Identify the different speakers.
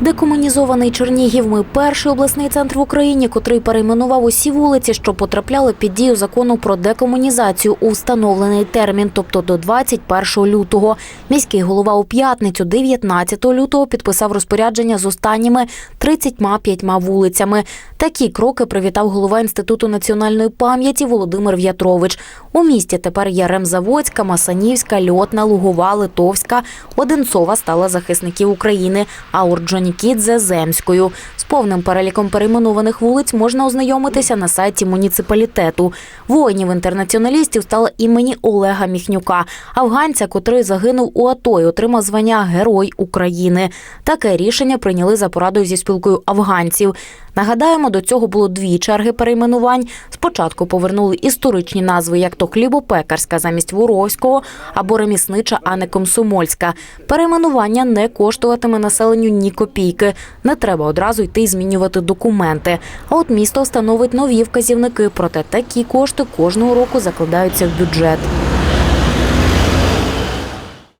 Speaker 1: Декомунізований Чернігів. Ми перший обласний центр в Україні, котрий перейменував усі вулиці, що потрапляли під дію закону про декомунізацію у встановлений термін, тобто до 21 лютого. Міський голова у п'ятницю, 19 лютого, підписав розпорядження з останніми 35 вулицями. Такі кроки привітав голова інституту національної пам'яті Володимир В'ятрович. У місті тепер є Ремзаводська, Масанівська, Льотна, Лугова, Литовська, Одинцова стала захисників України, а Орджонікідзе – Земською. З повним переліком перейменованих вулиць можна ознайомитися на сайті муніципалітету. Воїнів-інтернаціоналістів стало імені Олега Міхнюка, афганця, котрий загинув у АТО і отримав звання Герой України. Таке рішення прийняли за порадою зі спілкою афганців. Нагадаємо, до цього було дві черги перейменувань. Спочатку повернули історичні назви, як то хлібопекарська замість Воровського або реміснича, а не комсомольська. Перейменування не коштуватиме населенню ні копійки. Не треба одразу йти і змінювати документи. А от місто встановить нові вказівники, проте такі кошти кожного року закладаються в бюджет.